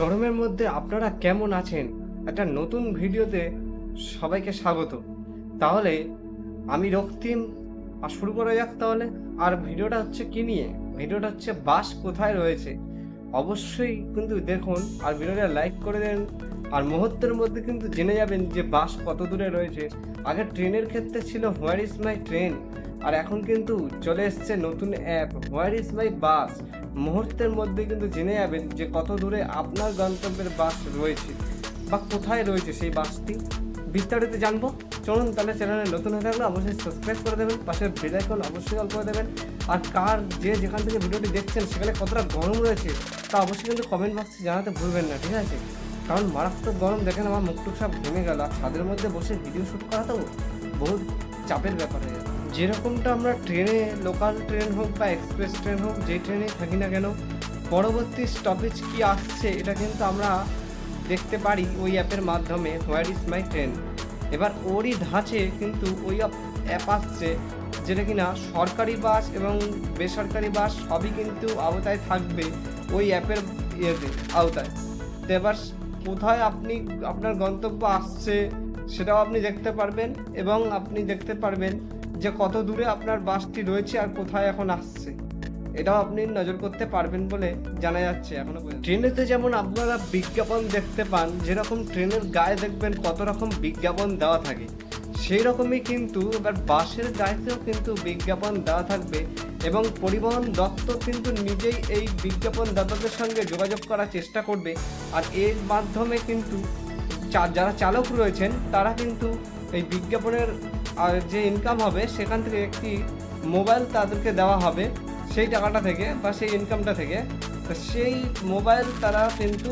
গরমের মধ্যে আপনারা কেমন আছেন? একটা নতুন ভিডিওতে সবাইকে স্বাগত। তাহলে আমি রক্তিম, আর শুরু করা যাক তাহলে। আর ভিডিওটা হচ্ছে কি নিয়ে? ভিডিওটা হচ্ছে বাস কোথায় রয়েছে? অবশ্যই কিন্তু দেখুন, আর ভিডিওটা লাইক করে দেন। আর মুহূর্তের মধ্যে কিন্তু জেনে যাবেন যে বাস কত দূরে রয়েছে। আগে ট্রেনের ক্ষেত্রে ছিল হোয়ার ইজ মাই ট্রেন আর এখন কিন্তু চলে এসছে নতুন app where is my bus মুহূর্তের মধ্যে কিন্তু জেনে যাবেন যে কত দূরে আপনার গন্তব্যের বাস রয়েছে বা কোথায় রয়েছে সেই বাসটি বিস্তারিত জানব। চলুন তাহলে চ্যানেলে নতুন হয়ে থাকলে অবশ্যই সাবস্ক্রাইব করে দেবেন, পাশে বেল আইকন অবশ্যই অল করে দেবেন। আর কার যে যেখান থেকে ভিডিওটি দেখছেন সেখানে কতটা গরম রয়েছে তা অবশ্যই কিন্তু কমেন্ট বক্সে জানাতে ভুলবেন না, ঠিক আছে? কারণ মারাত্মক গরম, দেখেন আমার মুখটুক সব ঘেমে গেল। আর ছাদের মধ্যে বসে ভিডিও শ্যুট করা তো বহুত চাপের ব্যাপার হয়ে যাবে যেরকমটা আমরা ট্রেনে লোকাল ট্রেন হোক বা এক্সপ্রেস ট্রেন হোক, যে ট্রেনে থাকি না কেন, পরবর্তী স্টপেজ কি আসছে, এটা কিন্তু আমরা দেখতে পারি ওই অ্যাপের মাধ্যমে হোয়ার ইজ মাই ট্রেন এবার ওরই ধাঁচে কিন্তু ওই অ্যাপ আসছে, যেটা কিনা সরকারি বাস এবং বেসরকারি বাস সবই কিন্তু আওতায় থাকবে ওই অ্যাপের ইয়েতে, আওতায়। তো এবার কোথায় আপনি, আপনার গন্তব্য আসছে, সেটাও আপনি দেখতে পারবেন এবং আপনি দেখতে পারবেন যে কত দূরে আপনার বাসটি রয়েছে আর কোথায় এখন আসছে। এটাও আপনি নজর করতে পারবেন বলে জানা যাচ্ছে এখনও ট্রেনেতে যেমন আপনারা বিজ্ঞাপন দেখতে পান, যেরকম ট্রেনের গায়ে দেখবেন কত রকম বিজ্ঞাপন দেওয়া থাকে। সেই রকমই কিন্তু এবার বাসের গায়েতেও কিন্তু বিজ্ঞাপন দেওয়া থাকবে এবং পরিবহন দপ্তর কিন্তু নিজেই এই বিজ্ঞাপন দাতাদের সঙ্গে যোগাযোগ করার চেষ্টা করবে। আর এর মাধ্যমে কিন্তু যারা চালক রয়েছেন, তারা কিন্তু এই বিজ্ঞাপনের যে ইনকাম হবে, সেখান থেকে একটি মোবাইল তাদেরকে দেওয়া হবে, সেই টাকাটা থেকে বা সেই ইনকামটা থেকে। সেই মোবাইল তারা কিন্তু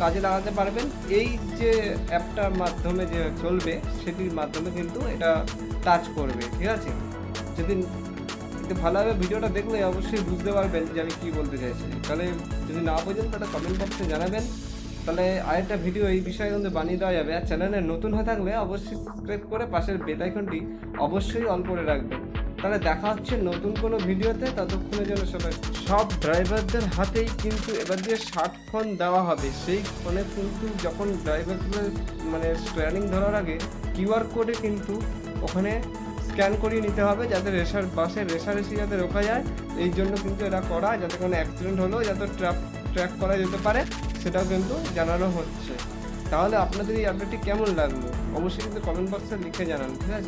কাজে লাগাতে পারবেন। এই যে অ্যাপটার মাধ্যমে যে চলবে, সেটির মাধ্যমে কিন্তু এটা টাচ করবে, ঠিক আছে? যদি ভালোভাবে ভিডিওটা দেখলে অবশ্যই বুঝতে পারবেন যে আমি কী বলতে চাইছি। তাহলে যদি না বোঝেন, তাহলে কমেন্ট বক্সে জানাবেন। তাহলে আরেকটা ভিডিও এই বিষয়ে কিন্তু বানিয়ে দেওয়া যাবে। আর চ্যানেলে নতুন হয়ে থাকলে অবশ্যই সাবস্ক্রাইব করে পাশের বেল আইকনটি অবশ্যই অন করে রাখবেন তাহলে দেখা হচ্ছে নতুন কোনো ভিডিওতে ততক্ষণের জন্য সবাই সব ড্রাইভারদের হাতেই কিন্তু এবার দিয়ে যে স্মার্টফোন দেওয়া হবে, সেই ফোনে কিন্তু যখন ড্রাইভারগুলো মানে স্টিয়ারিং ধরার আগে কিউআর কোডে কিন্তু ওখানে স্ক্যান করিয়ে নিতে হবে যাতে রেসার বাসের রেসারেসি যাতে রোকা যায়। এই জন্য কিন্তু এটা করা, যাতে কোনো অ্যাক্সিডেন্ট হলেও যাতে ট্র্যাক ট্র্যাক করা যেতে পারে। সেটাও কিন্তু জানানো হচ্ছে। তাহলে আপনাদের এই আপডেটটি কেমন লাগল? অবশ্যই কিন্তু কমেন্ট বক্সে লিখে জানান, ঠিক আছে?